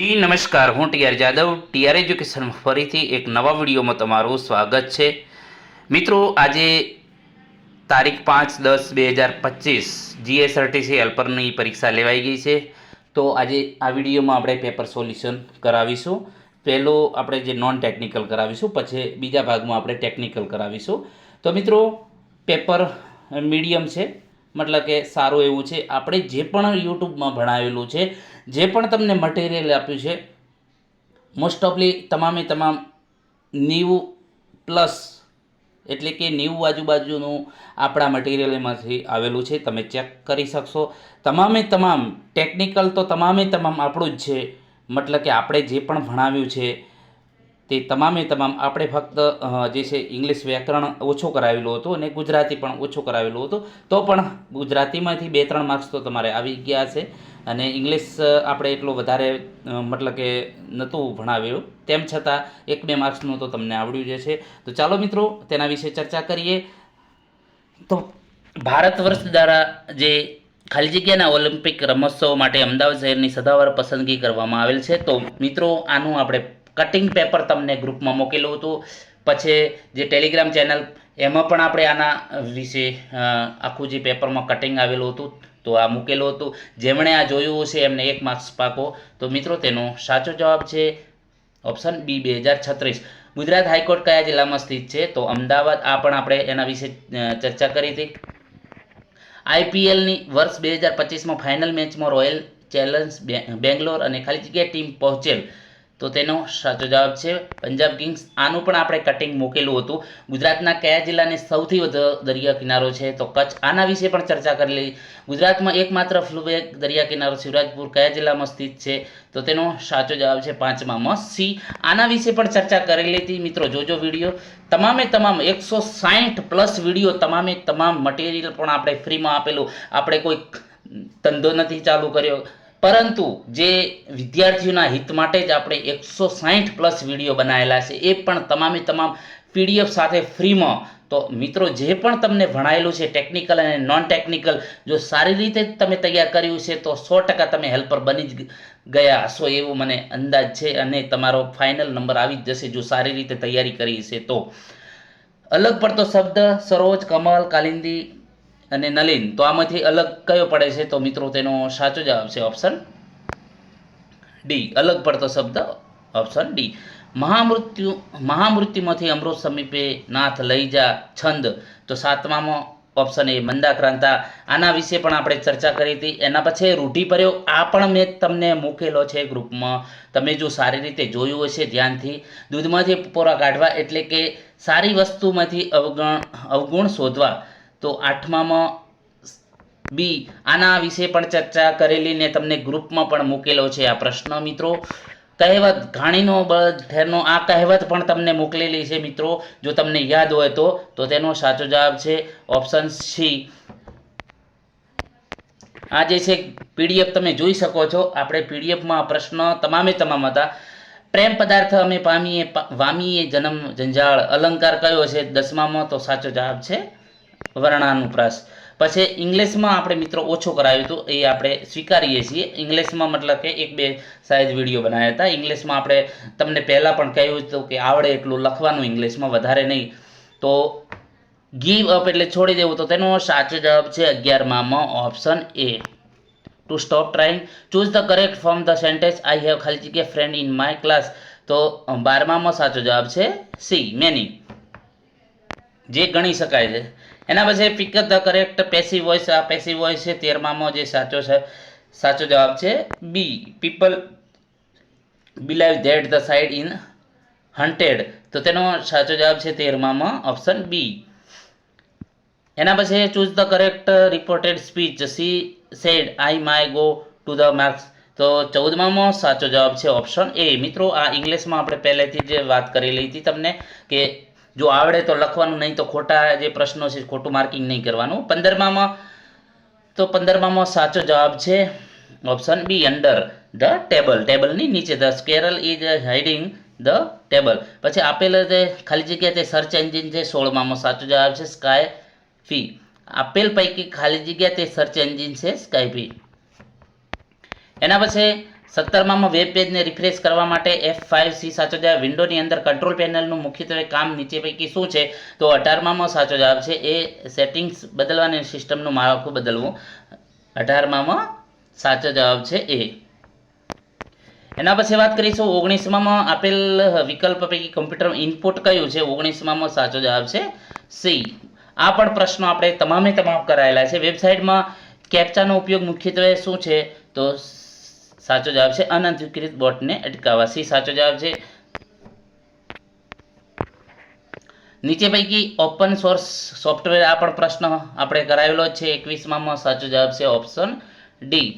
જી, નમસ્કાર. હું TR Jadav. TR એજ્યુકેશનમાં ફરીથી એક નવા વિડીયોમાં તમારું સ્વાગત છે. મિત્રો, આજે તારીખ પાંચ દસ બે હજાર પચીસ જીએસઆરટીસી હેલ્પરની પરીક્ષા લેવાઈ ગઈ છે. તો આજે આ વિડીયોમાં આપણે પેપર સોલ્યુશન કરાવીશું. પહેલું આપણે જે નોન ટેકનિકલ કરાવીશું, પછી બીજા ભાગમાં આપણે ટેકનિકલ કરાવીશું. તો મિત્રો, પેપર મીડિયમ છે. મતલબ કે સારું એવું છે. આપણે જે પણ યુટ્યુબમાં ભણાવેલું છે, જે પણ તમને મટીરિયલ આપ્યું છે મોસ્ટ ઓફલી તમામે તમામ નેવું પ્લસ એટલે કે નેવું આજુબાજુનું આપણા મટીરિયલમાંથી આવેલું છે. તમે ચેક કરી શકશો. તમામે તમામ ટેકનિકલ તો તમામે તમામ આપણું જ છે. મતલબ કે આપણે જે પણ ભણાવ્યું છે તે તમામે તમામ આપણે ફક્ત જે છે ઇંગ્લિશ વ્યાકરણ ઓછું કરાવેલું હતું અને ગુજરાતી પણ ઓછું કરાવેલું હતું. તો પણ ગુજરાતીમાંથી બે ત્રણ માર્ક્સ તો તમારે આવી ગયા છે. અને ઇંગ્લિશ આપણે એટલું વધારે મતલબ કે નહોતું ભણાવ્યું તેમ છતાં એક બે માર્ક્સનું તો તમને આવડ્યું જ છે તો ચાલો મિત્રો, તેના વિશે ચર્ચા કરીએ. તો ભારત વર્ષ દ્વારા જે ખાલી જગ્યાના ઓલિમ્પિક રમોત્સવ માટે અમદાવાદ શહેરની સદાવાર પસંદગી કરવામાં આવેલ છે. તો મિત્રો, આનું આપણે કટિંગ પેપર તમને ગ્રુપમાં મૂકેલું હતું. પછી જે ટેલિગ્રામ ચેનલ એમાં પણ આપણે આના વિશે આખું જે પેપરમાં કટિંગ આવેલું હતું, તો આ મૂકેલું હતું. જેમણે આ જોયું હશે, એમને એક માર્ક્સ પાકો. તો મિત્રો, તેનો સાચો જવાબ છે ઓપ્શન બી બે હજાર છત્રીસ. ગુજરાત હાઈકોર્ટ કયા જિલ્લામાં સ્થિત છે? તો અમદાવાદ, આ પણ આપણે એના વિશે ચર્ચા કરી હતી. આઈપીએલની વર્ષ બે હજાર પચીસમાં ફાઇનલ મેચમાં રોયલ ચેલેન્જ બેંગ્લોર અને ખાલી જગ્યાએ ટીમ પહોંચેલ. તો તેનો સાચો જવાબ છે પંજાબ કિંગ્સ. આનું પણ આપણે કટિંગ મૂકેલું હતું. ગુજરાતના કયા જિલ્લાને સૌથી વધુ દરિયા કિનારો છે તો કચ્છ. આના વિશે પણ ચર્ચા કરેલી ગુજરાતમાં એકમાત્ર ફ્લુબેક દરિયા કિનારો શિવરાજપુર કયા જિલ્લામાં સ્થિત છે તો તેનો સાચો જવાબ છે પાંચમામાં સી. આના વિશે પણ ચર્ચા કરેલી હતી મિત્રો, જોજો વીડિયો. તમામે તમામ એકસો સાહીઠ પ્લસ વીડિયો તમામે તમામ મટીરિયલ પણ આપણે ફ્રીમાં આપેલું. આપણે કોઈ ધંધો નથી ચાલુ કર્યો. પરંતુ જે વિદ્યાર્થીઓના હિત માટે જ આપણે એકસો સાહીઠ પ્લસ વીડિયો બનાવેલા છે, એ પણ તમામે તમામ પીડીએફ સાથે ફ્રીમાં. તો મિત્રો, જે પણ તમને ભણાયેલું છે, ટેકનિકલ અને નોન ટેકનિકલ જો સારી રીતે તમે તૈયાર કર્યું છે, તો સો ટકા તમે હેલ્પર બની જ ગયા હશો એવું મને અંદાજ છે અને તમારો ફાઇનલ નંબર આવી જ જશે જો સારી રીતે તૈયારી કરી છે તો. અલગ પડતો શબ્દ, સરોજ, કમલ, કાલિંદી અને નલિન, તો આમાંથી અલગ કયો પડે છે? તો મિત્રો, તેનો સાચો જવાબ છે ઓપ્શન ડી અલગ પડતો શબ્દ ઓપ્શન ડી મહામૃત્યુ, મહામૃત્યુમાંથી અમૃત સમીપે નાથ લઈ જા છંદ. તો સાતમામાં ઓપ્શન એ મંદાક્રાંતા. આના વિશે પણ આપણે ચર્ચા કરી હતી. એના પછી રૂઢિપર્યોગ આ પણ મેં તમને મૂકેલો છે ગ્રુપમાં. તમે જો સારી રીતે જોયું હશે ધ્યાનથી. દૂધમાંથી પોરા કાઢવા એટલે કે સારી વસ્તુમાંથી અવગણ, અવગુણ શોધવા. તો આઠમામાં બી આના વિશે પણ ચર્ચા કરેલી ને તમને ગ્રુપમાં પણ મૂકેલો છે આ પ્રશ્ન, મિત્રો. કહેવત ઘાણીનો ઠેરનો આ કહેવત પણ તમને મોકલેલી છે, મિત્રો. જો તમને યાદ હોય તો તો તેનો સાચો જવાબ છે ઓપ્શન સી. આ જે છે, પીડીએફ તમે જોઈ શકો છો. આપણે પીડીએફમાં પ્રશ્ન તમામે તમામ હતા. પ્રેમ પદાર્થ અમે પામીએ વામીએ જન્મ, જંજાળ, અલંકાર કયો છે? દસમામાં તો સાચો જવાબ છે વર્ણાનુપ્રાસ. પછી ઇંગ્લિશમાં આપણે મિત્રો ઓછો કરાવ્યું હતું, એ આપણે સ્વીકારીએ છીએ. ઇંગ્લિશમાં મતલબ કે એક બે સાઇઝ વીડિયો બનાવ્યા હતા. ઇંગ્લિશમાં આપણે તમને પહેલાં પણ કહ્યું હતું કે આવડે એટલું લખવાનું ઇંગ્લિશમાં વધારે નહીં. તો ગીવ અપ એટલે છોડી દેવું. તો તેનો સાચો જવાબ છે અગિયારમાં option A to stop trying choose the correct from the sentence I have ખાલી જગ્યા ફ્રેન્ડ ઇન માય ક્લાસ તો બારમામાં સાચો જવાબ છે સી મેની જે ગણી શકાય છે. એના પછી pick the correct passive voice આ પેસિવ વોઇસ છે, તેરમામાં જે સાચો છે, સાચો જવાબ છે B people believe that the side in hunted તો તેનો સાચો જવાબ છે તેરમામાં ઓપ્શન બી એના પછી choose the correct reported speech she said I my go to the marks તો ચૌદમામાં સાચો જવાબ છે ઓપ્શન એ મિત્રો, આ ઇંગ્લિશમાં આપણે પહેલેથી જ વાત કરેલી હતી તમને કે જો આવડે તો લખવાનું, નહીં તો ખોટા જે પ્રશ્નો છે, ખોટું માર્કિંગ નહીં કરવાનું. પંદરમામાં, તો પંદરમામાં સાચો જવાબ છે option B under the table ટેબલની નીચે the squirrel is hiding the table પછી આપેલ જે ખાલી જગ્યા તે સર્ચ એન્જિન છે, સોળમામાં સાચો જવાબ છે સ્કાય ફી આપેલ પૈકી ખાલી જગ્યા તે સર્ચ એન્જિન છે સ્કાય ફી એના પછી સત્તરમાં વેબ પેજને રિફ્રેશ કરવા માટે એફ ફાઇવ સી સાચો જવાબ વિન્ડોની અંદર કંટ્રોલ પેનલનું મુખ્યત્વે કામ નીચે પૈકી શું છે? તો અઢારમાં સાચો જવાબ છે એ સેટિંગ્સ બદલવાની સિસ્ટમનું માળખું બદલવું. અઢારમાં સાચો જવાબ છે એ. એના પછી વાત કરીશું ઓગણીસમાં આપેલ વિકલ્પ પૈકી કમ્પ્યુટર ઇનપુટ કયું છે? ઓગણીસમાં સાચો જવાબ છે સી આ પણ પ્રશ્નો આપણે તમામે તમામ કરાયેલા છે. વેબસાઇટમાં કેપ્ચાનો ઉપયોગ મુખ્યત્વે શું છે? તો સાચો જવાબ છે અનધિકૃત બોટને અટકાવવા સી સાચો જવાબ છે. નીચે પૈકી ઓપન સોર્સ સોફ્ટવેર આ પણ પ્રશ્ન આપણે કરાવેલો છે. એકવીસમાં સાચો જવાબ છે ઓપ્શન ડી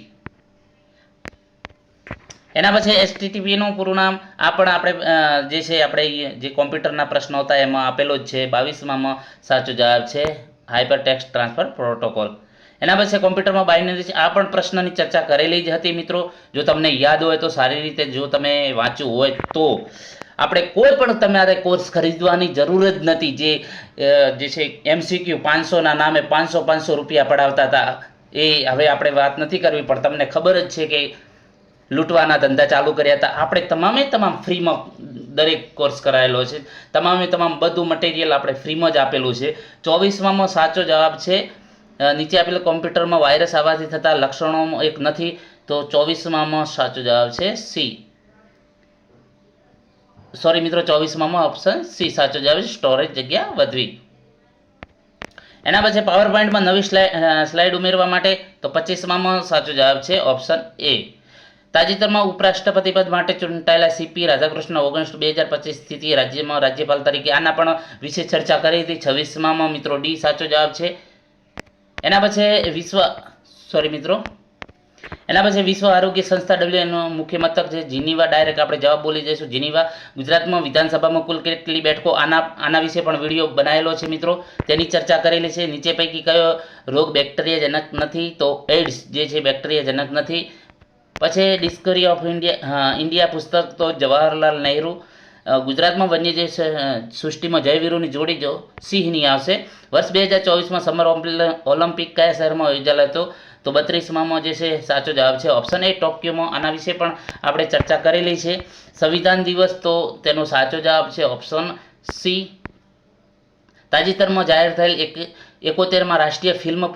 એના પછી એસટીટીપીનું પૂરું નામ આ પણ આપણે જે છે આપણે જે કોમ્પ્યુટરના પ્રશ્નો હતા એમાં આપેલો જ છે. બાવીસમાં સાચો જવાબ છે. હાઇપર ટેક્સ્ટ ટ્રાન્સફર પ્રોટોકોલ એના પછી કોમ્પ્યુટરમાં બાઇનરી આ પણ પ્રશ્નની ચર્ચા કરેલી જ હતી મિત્રો. જો તમને યાદ હોય તો સારી રીતે જો તમે વાંચ્યું હોય તો. આપણે કોઈ પણ તમારે કોર્સ ખરીદવાની જરૂર જ નથી જે જે છે એમસીક્યુ પાંચસોના નામે પાંચસો પાંચસો રૂપિયા પડાવતા હતા. એ હવે આપણે વાત નથી કરવી, પણ તમને ખબર જ છે કે લૂંટવાના ધંધા ચાલુ કર્યા હતા. આપણે તમામે તમામ ફ્રીમાં દરેક કોર્સ કરાયેલો છે. તમામે તમામ બધું મટીરિયલ આપણે ફ્રીમાં જ આપેલું છે. ચોવીસમાં સાચો જવાબ છે નીચે આપેલ કોમ્પ્યુટરમાં વાયરસ આવવાથી થતા લક્ષણો એક નથી, તો ચોવીસમાં સાચો જવાબ છે સી. સોરી મિત્રો, ચોવીસમાં ઓપ્શન સી સાચો જવાબ છે સ્ટોરેજ જગ્યા વધવી. એના પછી પાવર પોઈન્ટમાં નવી સ્લાઇડ ઉમેરવા માટે, તો પચીસમાં સાચો જવાબ છે ઓપ્શન એ તાજેતરમાં ઉપરાષ્ટ્રપતિ પદ માટે ચૂંટાયેલા સીપી રાધાકૃષ્ણ ઓગસ્ટ બે હજાર પચીસ સ્થિતિ રાજ્યમાં રાજ્યપાલ તરીકે આના પણ વિશે ચર્ચા કરી હતી. છવ્વીસમાં મિત્રો ડી સાચો જવાબ છે. એના પછી વિશ્વ સોરી મિત્રો. એના પછી વિશ્વ આરોગ્ય સંસ્થા ડબલ્યુએનનું મુખ્ય મથક છે જીનીવા. ડાયરેક્ટ આપણે જવાબ બોલી જઈશું. જીનીવા, ગુજરાતમાં વિધાનસભામાં કુલ કેટલી બેઠકો આના આના વિશે પણ વીડિયો બનાવેલો છે મિત્રો. તેની ચર્ચા કરેલી છે. નીચે પૈકી કયો રોગ બેક્ટેરિયાજનક નથી તો એડ્સ જે છે બેક્ટેરિયાજનક નથી. પછી ડિસ્કવરી ઓફ ઇન્ડિયા ઇન્ડિયા પુસ્તક તો જવાહરલાલ નહેરુ ગુજરાતમાં વન્યજીવ સ- સૃષ્ટિમાં જયવીરોની જોડી જો સિંહની આવશે. વર્ષ બે હજાર ચોવીસમાં સમર ઓલિમ્પિક કયા શહેરમાં યોજાયેલો હતો? તો બત્રીસમાં જે છે, સાચો જવાબ છે ઓપ્શન એ ટોક્યોમાં આના વિશે પણ આપણે ચર્ચા કરેલી છે. સંવિધાન દિવસ તો તેનો સાચો જવાબ છે ઓપ્શન સી તાજેતરમાં જાહેર થયેલ એક, એકોતેરમાં રાષ્ટ્રીય ફિલ્મ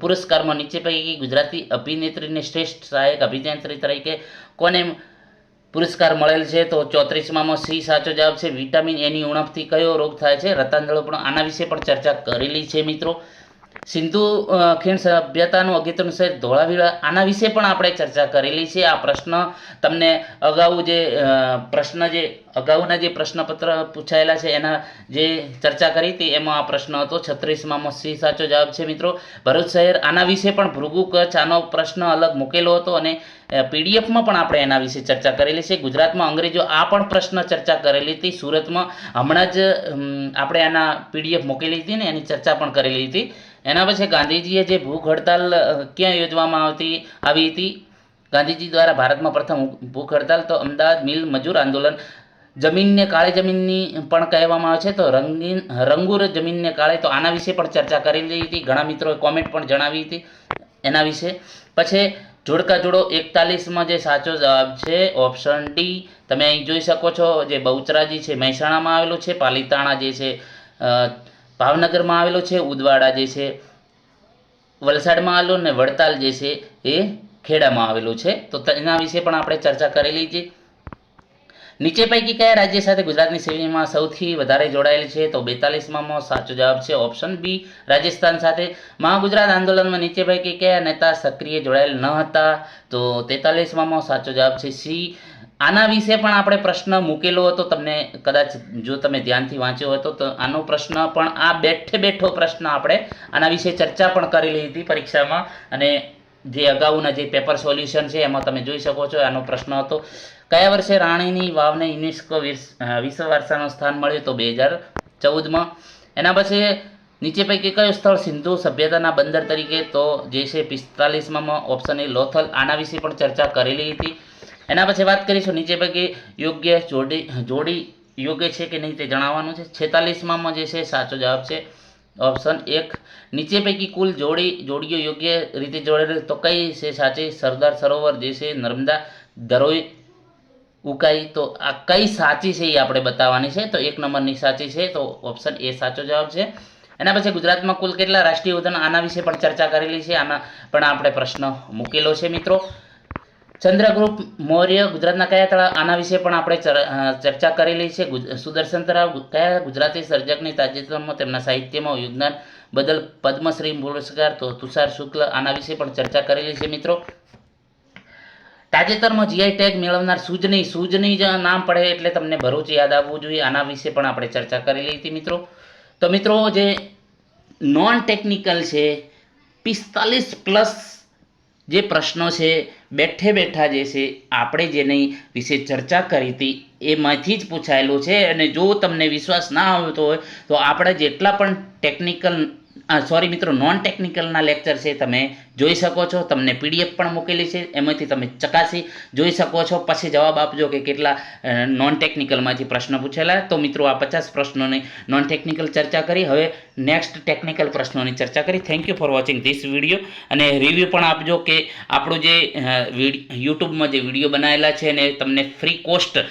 પુરસ્કારમાં નીચે પૈકી ગુજરાતી અભિનેત્રીને શ્રેષ્ઠ સહાયક અભિનેત્રી તરીકે કોને પુરસ્કાર મળેલ છે તો ચોત્રીસમાં સી સાચો જવાબ છે. વિટામિન એની ઉણપથી કયો રોગ થાય છે? રતાંજળો પણ આના વિશે પણ ચર્ચા કરેલી છે મિત્રો. સિંધુ ખીણ સભ્યતાનું અગત્યનું શહેર આના વિશે પણ આપણે ચર્ચા કરેલી છે. આ પ્રશ્ન તમને અગાઉ જે પ્રશ્ન જે, અગાઉના જે પ્રશ્નપત્ર પૂછાયેલા છે, એના જે ચર્ચા કરી હતી, એમાં આ પ્રશ્ન હતો. છત્રીસમાં સી સાચો જવાબ છે, મિત્રો. ભરૂચ શહેર આના વિશે પણ ભૃગુ કચ્છ આનો પ્રશ્ન અલગ મૂકેલો હતો અને પીડીએફમાં પણ આપણે એના વિશે ચર્ચા કરેલી છે. ગુજરાતમાં અંગ્રેજો આ પણ પ્રશ્ન ચર્ચા કરેલી હતી. સુરતમાં હમણાં જ આપણે આના પીડીએફ મૂકેલી હતી ને, એની ચર્ચા પણ કરેલી હતી. એના પછી ગાંધીજીએ જે ભૂખ હડતાલ ક્યાં યોજવામાં આવતી, આવી હતી? ગાંધીજી દ્વારા ભારતમાં પ્રથમ ભૂખ હડતાલ તો અમદાવાદ મિલ મજૂર આંદોલન. જમીનને કાળી જમીનની પણ કહેવામાં આવે છે, તો રંગીન, રંગુર જમીનને કાળે, તો આના વિશે પણ ચર્ચા કરેલી હતી. ઘણા મિત્રોએ કોમેન્ટ પણ જણાવી હતી એના વિશે. પછી જોડકા જોડો એકતાલીસમાં જે સાચો જવાબ છે ઓપ્શન ડી તમે અહીં જોઈ શકો છો, જે બહુચરાજી છે, મહેસાણામાં આવેલું છે, પાલીતાણા જે છે ભાવનગરમાં આવેલો છે, ઉદવાડા જે છે, વલસાડમાં આવેલો ને વડતાલ જે છે, એ ખેડામાં આવેલો છે. તો તેના વિશે પણ આપણે ચર્ચા કરેલી છે. નીચે પૈકી કયા રાજ્ય સાથે ગુજરાતની શ્રેણીમાં સૌથી વધારે જોડાયેલી છે? તો બેતાલીસમાં સાચો જવાબ છે, ઓપ્શન બી રાજસ્થાન સાથે. મહાગુજરાત આંદોલનમાં નીચે પૈકી કયા નેતા સક્રિય જોડાયેલ ન હતા? તો તેતાલીસમાં સાચો જવાબ છે સી આના વિશે પણ આપણે પ્રશ્ન મૂકેલો હતો, તમને કદાચ જો તમે ધ્યાનથી વાંચ્યો હતો તો આનો પ્રશ્ન પણ આ બેઠે બેઠો પ્રશ્ન આપણે આના વિશે ચર્ચા પણ કરેલી હતી પરીક્ષામાં. અને જે અગાઉના જે પેપર સોલ્યુશન છે એમાં તમે જોઈ શકો છો આનો પ્રશ્ન હતો, કયા વર્ષે રાણીની વાવને યુનેસ્કો વિશ્વ વારસાનું સ્થાન મળ્યું તો બે હજાર ચૌદમાં? એના પછી નીચે પૈકી કયું સ્થળ સિંધુ સભ્યતાના બંદર તરીકે? તો જે છે પિસ્તાલીસમાં ઓપ્શન એ લોથલ. આના વિશે પણ ચર્ચા કરેલી હતી. એના પછી વાત કરીશું નીચે પૈકી યોગ્ય જોડી જોડી યોગ્ય છે કે નહીં તે જણાવવાનું છે. છેતાલીસમાં જે છે સાચો જવાબ છે. ઓપ્શન એક, નીચે પૈકી કુલ જોડી, જોડીઓ યોગ્ય રીતે જોડેલી તો કઈ છે સાચી? સરદાર સરોવર જે છે, નર્મદા દરોઈ ઉકાઈ. તો આ કઈ સાચી છે એ આપણે બતાવવાની છે. તો એક નંબરની સાચી છે. તો ઓપ્શન એ સાચો જવાબ છે. એના પછી ગુજરાતમાં કુલ કેટલા રાષ્ટ્રીય ઉદ્યાન? આના વિશે પણ ચર્ચા કરેલી છે. આના પણ આપણે પ્રશ્ન મૂકેલો છે મિત્રો. ચંદ્રગુપ્ત મૌર્ય ગુજરાતના કયા તળાવ આના વિશે પણ આપણે ચર્ચા કરેલી છે. સુદર્શન તળાવ કયા ગુજરાતી સર્જકની તાજેતરમાં તેમના સાહિત્યમાં યોગદાન બદલ પદ્મશ્રી, પુરસ્કાર, તો તુષાર શુક્લ આના વિશે પણ ચર્ચા કરેલી છે મિત્રો. તાજેતરમાં જીઆઈ ટેગ મેળવનાર સૂજની સૂજની જ નામ પડે એટલે તમને ભરૂચ યાદ આવવું જોઈએ. આના વિશે પણ આપણે ચર્ચા કરેલી હતી મિત્રો. તો મિત્રો, જે નોન ટેકનિકલ છે, પિસ્તાલીસ પ્લસ જે પ્રશ્નો છે બેઠે બેઠા જે છે, આપણે જેની વિશે ચર્ચા કરી હતી, એમાંથી જ પૂછાયેલું છે. અને જો તમને વિશ્વાસ ના આવતો હોય, તો આપણે જેટલા પણ ટેકનિકલ સોરી મિત્રો નોન ટેકનિકલના લેક્ચર છે, તમે જોઈ શકો છો. તમને પીડીએફ પણ મૂકેલી છે, એમાંથી તમે ચકાસી જોઈ શકો છો. પછી જવાબ આપજો કે કેટલા નોન ટેકનિકલમાંથી પ્રશ્ન પૂછેલા. તો મિત્રો, આ પચાસ પ્રશ્નોની નોન ટેકનિકલ ચર્ચા કરી. હવે નેક્સ્ટ ટેકનિકલ પ્રશ્નોની ચર્ચા કરી. Thank you for watching this video અને રિવ્યૂ પણ આપજો કે આપણું જે યુટ્યુબમાં જે વીડિયો બનાવેલા છે ને તમને ફ્રી કોસ્ટ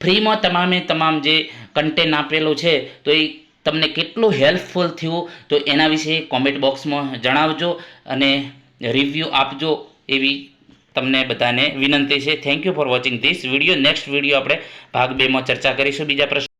ફ્રીમાં તમામે તમામ જે કન્ટેન્ટ આપેલું છે, તો એ તમને કેટલું હેલ્પફુલ થયું તો એના વિશે કોમેન્ટ બોક્સમાં જણાવજો અને રિવ્યૂ આપજો એવી તમને બધાને વિનંતી છે. Thank you for watching this video next video આપણે ભાગ બેમાં ચર્ચા કરીશું. બીજા પ્રશ્ન